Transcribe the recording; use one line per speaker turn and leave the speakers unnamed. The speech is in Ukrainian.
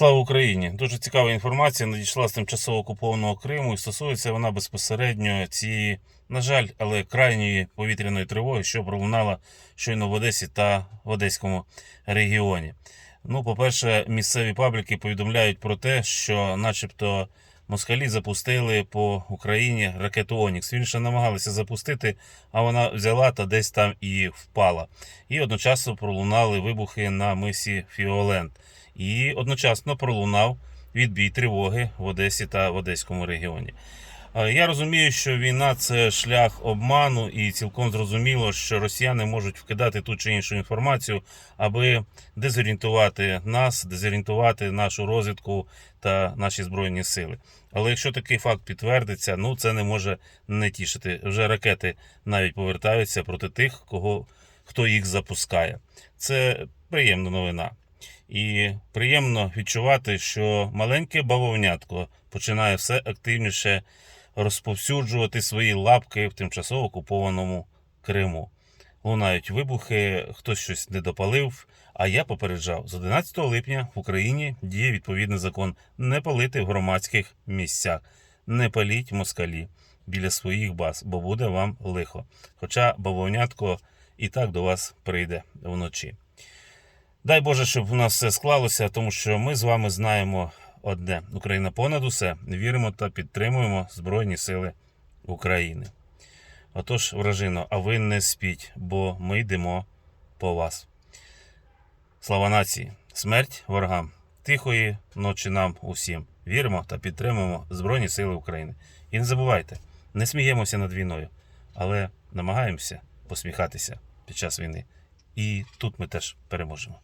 Слава Україні! Дуже цікава інформація надійшла з тимчасово окупованого Криму і стосується вона безпосередньо цієї, на жаль, але крайньої повітряної тривоги, що пролунала щойно в Одесі та в Одеському регіоні. Ну, по-перше, місцеві пабліки повідомляють про те, що, начебто, москалі запустили по Україні ракету Онікс. Він ще намагалися запустити, а вона взяла та десь там і впала. І одночасно пролунали вибухи на мисі Фіолент. І одночасно пролунав відбій тривоги в Одесі та в Одеському регіоні. Е, Я розумію, що війна це шлях обману, і цілком зрозуміло, що росіяни можуть вкидати ту чи іншу інформацію, аби дезорієнтувати нас, дезорієнтувати нашу розвідку та наші збройні сили. Але якщо такий факт підтвердиться, ну це не може не тішити. Вже ракети навіть повертаються проти тих, кого хто їх запускає. Це приємна новина. І приємно відчувати, що маленьке бавовнятко починає все активніше розповсюджувати свої лапки в тимчасово окупованому Криму. Лунають вибухи, хтось щось не допалив. А я попереджав, з 11 липня в Україні діє відповідний закон не палити в громадських місцях, не паліть москалі біля своїх баз, бо буде вам лихо. Хоча бавовнятко і так до вас прийде вночі. Дай Боже, щоб у нас все склалося, тому що ми з вами знаємо одне: Україна понад усе віримо та підтримуємо Збройні Сили України. Отож, вражино, а ви не спіть, бо ми йдемо по вас. Слава нації! Смерть ворогам! Тихої ночі нам усім. Віримо та підтримуємо Збройні Сили України. І не забувайте, не сміємося над війною, але намагаємося посміхатися під час війни. І тут ми теж переможемо.